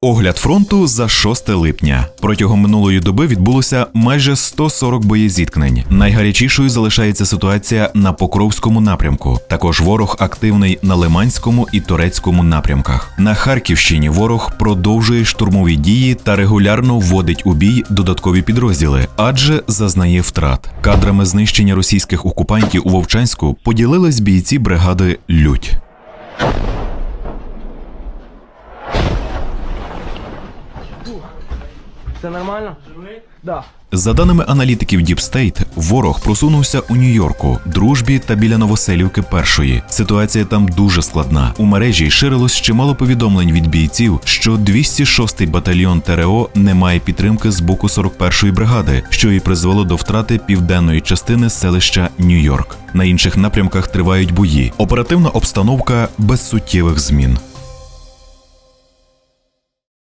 Огляд фронту за 6 липня. Протягом минулої доби відбулося майже 140 боєзіткнень. Найгарячішою залишається ситуація на Покровському напрямку. Також ворог активний на Лиманському і Турецькому напрямках. На Харківщині ворог продовжує штурмові дії та регулярно вводить у бій додаткові підрозділи, адже зазнає втрат. Кадрами знищення російських окупантів у Вовчанську поділились бійці бригади Лють. Все нормально? Да. За даними аналітиків State, ворог просунувся у Нью-Йорку, дружбі та біля Новоселівки першої. Ситуація там дуже складна. У мережі ширилось чимало повідомлень від бійців, що 206-й батальйон ТРО не має підтримки з боку 41-ї бригади, що і призвело до втрати південної частини селища Нью-Йорк. На інших напрямках тривають бої. Оперативна обстановка без суттєвих змін.